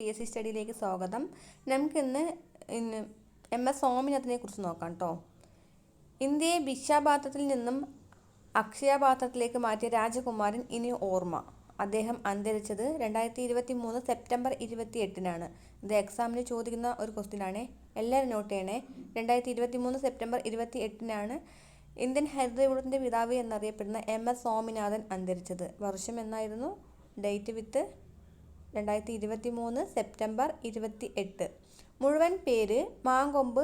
P S C സ്റ്റഡിയിലേക്ക് സ്വാഗതം. നമുക്കിന്ന് ഇന്ന് എം എസ് സ്വാമിനാഥനെ കുറിച്ച് നോക്കാം കേട്ടോ ഇന്ത്യയെ ഭിക്ഷാപാത്രത്തിൽ നിന്നും അക്ഷയപാത്രത്തിലേക്ക് മാറ്റിയ രാജകുമാരൻ ഇനി ഓർമ്മ. അദ്ദേഹം അന്തരിച്ചത് രണ്ടായിരത്തി ഇരുപത്തി മൂന്ന് സെപ്റ്റംബർ ഇരുപത്തി എട്ടിനാണ് ഇത് എക്സാമിന് ചോദിക്കുന്ന ഒരു ക്വസ്റ്റിനാണേ എല്ലാവരും നോട്ട് ചെയ്യണേ. രണ്ടായിരത്തി ഇരുപത്തി മൂന്ന് സെപ്റ്റംബർ ഇരുപത്തി എട്ടിനാണ് ഇന്ത്യൻ ഹരിതയുഗത്തിന്റെ പിതാവ് എന്നറിയപ്പെടുന്ന എം എസ് സ്വാമിനാഥൻ അന്തരിച്ചത്. വർഷം എന്നായിരുന്നു? ഡേറ്റ് വിത്ത് രണ്ടായിരത്തി ഇരുപത്തി മൂന്ന് സെപ്റ്റംബർ ഇരുപത്തി എട്ട് മുഴുവൻ പേര് മാങ്കൊമ്പ്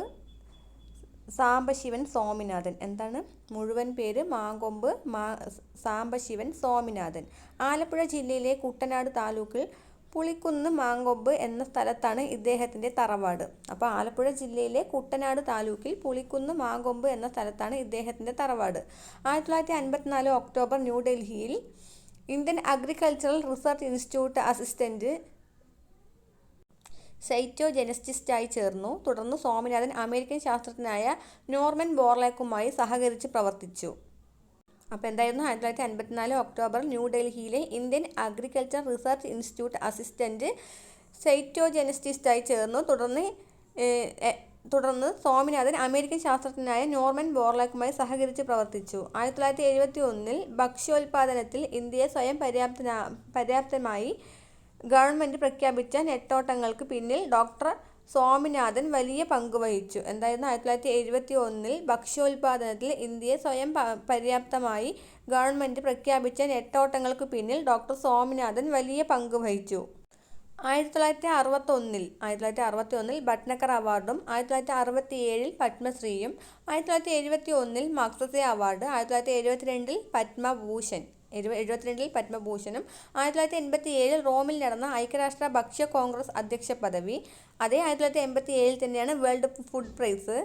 സാംബശിവൻ സ്വാമിനാഥൻ. എന്താണ്? മുഴുവൻ പേര് മാങ്കൊമ്പ് മാ സാംബശിവൻ സ്വാമിനാഥൻ. ആലപ്പുഴ ജില്ലയിലെ കുട്ടനാട് താലൂക്കിൽ പുളിക്കുന്ന് മാങ്കൊമ്പ് എന്ന സ്ഥലത്താണ് ഇദ്ദേഹത്തിന്റെ തറവാട്. അപ്പോൾ ആലപ്പുഴ ജില്ലയിലെ കുട്ടനാട് താലൂക്കിൽ പുളിക്കുന്ന് മാങ്കൊമ്പ് എന്ന സ്ഥലത്താണ് ഇദ്ദേഹത്തിന്റെ തറവാട്. ആയിരത്തി തൊള്ളായിരത്തി അൻപത്തിനാല് ഒക്ടോബർ ന്യൂഡൽഹിയിൽ Indian agricultural research institute assistant cyto ജനസ്റ്റിസ്റ്റായി ചേർന്നു. തുടർന്ന് സ്വാമിനാഥൻ അമേരിക്കൻ ശാസ്ത്രജ്ഞനായ നോർമൻ ബോർലേക്കുമായി സഹകരിച്ച് പ്രവർത്തിച്ചു. അപ്പോൾ എന്തായിരുന്നു? ആയിരത്തി തൊള്ളായിരത്തി അൻപത്തിനാല് ഒക്ടോബർ ന്യൂഡൽഹിയിലെ Indian agriculture research institute assistant cyto ജനസ്റ്റിസ്റ്റായി ചേർന്നു. തുടർന്ന് തുടർന്ന് സ്വാമിനാഥൻ അമേരിക്കൻ ശാസ്ത്രജ്ഞനായ നോർമൻ ബോർലാക്കുമായി സഹകരിച്ച് പ്രവർത്തിച്ചു. ആയിരത്തി തൊള്ളായിരത്തി എഴുപത്തി ഒന്നിൽ ഭക്ഷ്യോൽപാദനത്തിൽ ഇന്ത്യയെ സ്വയം പര്യാപ്തമായി ഗവൺമെന്റ് പ്രഖ്യാപിച്ച നെട്ടോട്ടങ്ങൾക്ക് പിന്നിൽ ഡോക്ടർ സ്വാമിനാഥൻ വലിയ പങ്കുവഹിച്ചു എന്തായിരുന്നു? ആയിരത്തി തൊള്ളായിരത്തി എഴുപത്തി ഒന്നിൽ ഭക്ഷ്യോൽപാദനത്തിൽ ഇന്ത്യയെ സ്വയം പര്യാപ്തമായി ഗവൺമെന്റ് പ്രഖ്യാപിച്ച നെട്ടോട്ടങ്ങൾക്ക് പിന്നിൽ ഡോക്ടർ സ്വാമിനാഥൻ വലിയ പങ്കുവഹിച്ചു ആയിരത്തി തൊള്ളായിരത്തി അറുപത്തൊന്നിൽ ആയിരത്തി തൊള്ളായിരത്തി അറുപത്തി ഒന്നിൽ ഭട്നക്കർ അവാർഡും ആയിരത്തി തൊള്ളായിരത്തി അറുപത്തി ഏഴിൽ പത്മശ്രീയും ആയിരത്തി തൊള്ളായിരത്തി എഴുപത്തി ഒന്നിൽ മക്സസെ അവാർഡ് ആയിരത്തി തൊള്ളായിരത്തി എഴുപത്തിരണ്ടിൽ പത്മഭൂഷൺ എഴുപ എഴുപത്തിരണ്ടിൽ പത്മഭൂഷണും ആയിരത്തി തൊള്ളായിരത്തി എൺപത്തി ഏഴിൽ റോമിൽ നടന്ന ഐക്യരാഷ്ട്ര ഭക്ഷ്യ കോൺഗ്രസ് അധ്യക്ഷ പദവി. അതേ ആയിരത്തി തൊള്ളായിരത്തി എൺപത്തി ഏഴിൽ തന്നെയാണ് വേൾഡ് ഫുഡ് പ്രൈസ്.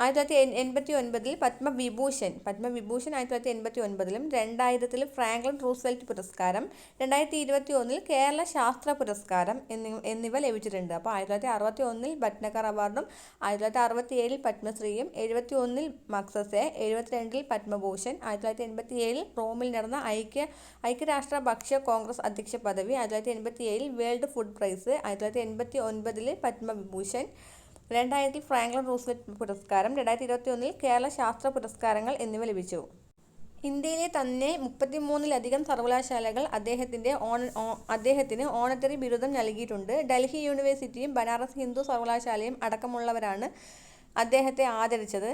ആയിരത്തി തൊള്ളായിരത്തി എൺപത്തി ഒൻപതിൽ പത്മവിഭൂഷൺ പത്മവിഭൂഷൺ ആയിരത്തി തൊള്ളായിരത്തി എൺപത്തി ഒൻപതിലും രണ്ടായിരത്തിൽ ഫ്രാങ്ക്ലിൻ റൂസ്വെൽറ്റ് പുരസ്കാരം രണ്ടായിരത്തി ഇരുപത്തി ഒന്നിൽ കേരള ശാസ്ത്ര പുരസ്കാരം എന്നിവ എന്നിവ ലഭിച്ചിട്ടുണ്ട്. അപ്പോൾ ആയിരത്തി തൊള്ളായിരത്തി അറുപത്തി ഒന്നിൽ ഭട്നക്കർ അവാർഡും ആയിരത്തി തൊള്ളായിരത്തി അറുപത്തി ഏഴിൽ പത്മശ്രീയും എഴുപത്തി ഒന്നിൽ മക്സസെ എഴുപത്തിരണ്ടിൽ പത്മഭൂഷൺ ആയിരത്തി തൊള്ളായിരത്തി എൺപത്തി ഏഴിൽ റോമിൽ നടന്ന ഐക്യ ഐക്യരാഷ്ട്ര ഭക്ഷ്യ കോൺഗ്രസ് അധ്യക്ഷ പദവി ആയിരത്തി തൊള്ളായിരത്തി എൺപത്തി ഏഴിൽ വേൾഡ് ഫുഡ് പ്രൈസ് ആയിരത്തി തൊള്ളായിരത്തി എൺപത്തി ഒൻപതിൽ പത്മവിഭൂഷൺ രണ്ടായിരത്തിൽ ഫ്രാങ്ക്ലിൻ റൂസ്വെറ്റ് പുരസ്കാരം രണ്ടായിരത്തി ഇരുപത്തി ഒന്നിൽ കേരള ശാസ്ത്ര പുരസ്കാരങ്ങൾ എന്നിവ ലഭിച്ചു. ഇന്ത്യയിലെ തന്നെ മുപ്പത്തിമൂന്നിലധികം സർവകലാശാലകൾ അദ്ദേഹത്തിന്റെ ഓണ അദ്ദേഹത്തിന് ഓണറ്ററി ബിരുദം നൽകിയിട്ടുണ്ട്. ഡൽഹി യൂണിവേഴ്സിറ്റിയും ബനാറസ് ഹിന്ദു സർവകലാശാലയും അടക്കമുള്ളവരാണ് അദ്ദേഹത്തെ ആദരിച്ചത്.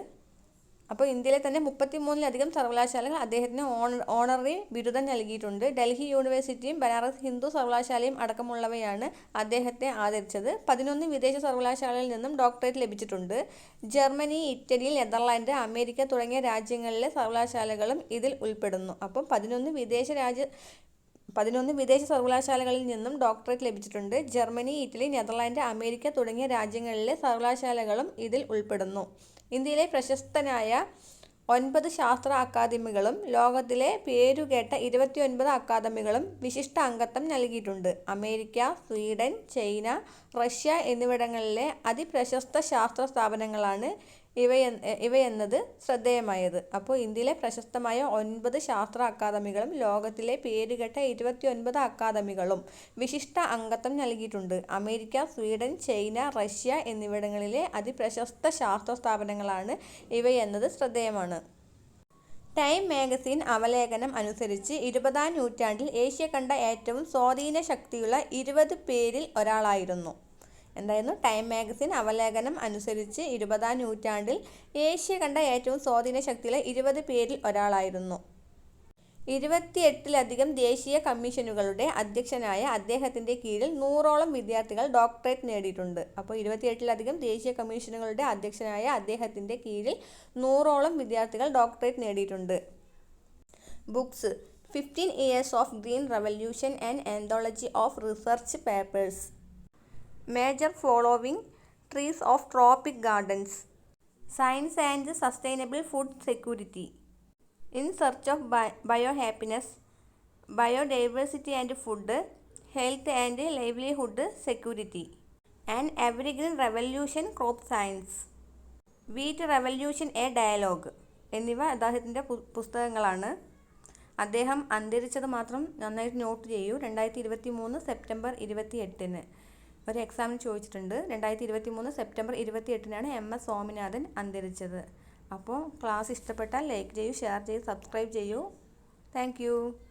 അപ്പോൾ ഇന്ത്യയിലെ തന്നെ മുപ്പത്തിമൂന്നിലധികം സർവകലാശാലകൾ അദ്ദേഹത്തിന് ഓണ ഓണററി ബിരുദം നൽകിയിട്ടുണ്ട്. ഡൽഹി യൂണിവേഴ്സിറ്റിയും ബനാറസ് ഹിന്ദു സർവകലാശാലയും അടക്കമുള്ളവയാണ് അദ്ദേഹത്തെ ആദരിച്ചത്. പതിനൊന്ന് വിദേശ സർവകലാശാലകളിൽ നിന്നും ഡോക്ടറേറ്റ് ലഭിച്ചിട്ടുണ്ട്. ജർമ്മനി ഇറ്റലി നെതർലാൻഡ് അമേരിക്ക തുടങ്ങിയ രാജ്യങ്ങളിലെ സർവകലാശാലകളും ഇതിൽ ഉൾപ്പെടുന്നു. അപ്പം പതിനൊന്ന് വിദേശ രാജ്യ പതിനൊന്ന് വിദേശ സർവകലാശാലകളിൽ നിന്നും ഡോക്ടറേറ്റ് ലഭിച്ചിട്ടുണ്ട്. ജർമ്മനി ഇറ്റലി നെതർലാൻഡ് അമേരിക്ക തുടങ്ങിയ രാജ്യങ്ങളിലെ സർവകലാശാലകളും ഇതിൽ ഉൾപ്പെടുന്നു. ഇന്ത്യയിലെ പ്രശസ്തനായ ഒൻപത് ശാസ്ത്ര അക്കാദമികളും ലോകത്തിലെ പേരുകേട്ട ഇരുപത്തിയൊൻപത് അക്കാദമികളും വിശിഷ്ട അംഗത്വം നൽകിയിട്ടുണ്ട്. അമേരിക്ക സ്വീഡൻ ചൈന റഷ്യ എന്നിവിടങ്ങളിലെ അതിപ്രശസ്ത ശാസ്ത്ര സ്ഥാപനങ്ങളാണ് ഇവയ ഇവയെന്നത് ശ്രദ്ധേയമായത്. അപ്പോൾ ഇന്ത്യയിലെ പ്രശസ്തമായ ഒൻപത് ശാസ്ത്ര അക്കാദമികളും ലോകത്തിലെ പേരുകെട്ട ഇരുപത്തിയൊൻപത് അക്കാദമികളും വിശിഷ്ട അംഗത്വം നൽകിയിട്ടുണ്ട്. അമേരിക്ക സ്വീഡൻ ചൈന റഷ്യ എന്നിവിടങ്ങളിലെ അതിപ്രശസ്ത ശാസ്ത്ര സ്ഥാപനങ്ങളാണ് ഇവയെന്നത് ശ്രദ്ധേയമാണ്. ടൈം മാഗസിൻ അവലേഖനം അനുസരിച്ച് ഇരുപതാം നൂറ്റാണ്ടിൽ ഏഷ്യ കണ്ട ഏറ്റവും സ്വാധീന ശക്തിയുള്ള ഇരുപത് പേരിൽ ഒരാളായിരുന്നു. എന്തായിരുന്നു? ടൈം മാഗസിൻ അവലേഖനം അനുസരിച്ച് ഇരുപതാം നൂറ്റാണ്ടിൽ ഏഷ്യ കണ്ട ഏറ്റവും സ്വാധീന ശക്തിയിലെ ഇരുപത് പേരിൽ ഒരാളായിരുന്നു. ഇരുപത്തിയെട്ടിലധികം ദേശീയ കമ്മീഷനുകളുടെ അധ്യക്ഷനായ അദ്ദേഹത്തിന്റെ കീഴിൽ നൂറോളം വിദ്യാർത്ഥികൾ ഡോക്ടറേറ്റ് നേടിയിട്ടുണ്ട്. അപ്പോൾ ഇരുപത്തിയെട്ടിലധികം ദേശീയ കമ്മീഷനുകളുടെ അധ്യക്ഷനായ അദ്ദേഹത്തിന്റെ കീഴിൽ നൂറോളം വിദ്യാർത്ഥികൾ ഡോക്ടറേറ്റ് നേടിയിട്ടുണ്ട്. Books fifteen years of green revolution and anthology of research papers. Major following trees of tropic gardens science and sustainable food security in search of bio happiness biodiversity and food health and livelihood security and evergreen revolution crop science wheat revolution a dialogue എന്നിവ അദ്ദേഹത്തിന്റെ പുസ്തകങ്ങളാണ്. അദ്ദേഹം അന്തരിച്ചത് മാത്രം നന്നായിട്ട് not ചെയ്യൂ. രണ്ടായിരത്തി ഇരുപത്തി മൂന്ന് സെപ്റ്റംബർ ഇരുപത്തി എട്ടിന് ഒരു എക്സാമിന് ചോദിച്ചിട്ടുണ്ട്. രണ്ടായിരത്തി ഇരുപത്തി മൂന്ന് സെപ്റ്റംബർ ഇരുപത്തി എട്ടിനാണ് എം എസ് സ്വാമിനാഥൻ അന്തരിച്ചത്. അപ്പോൾ ക്ലാസ് ഇഷ്ടപ്പെട്ടാൽ ലൈക്ക് ചെയ്യൂ ഷെയർ ചെയ്യൂ സബ്സ്ക്രൈബ് ചെയ്യൂ. താങ്ക്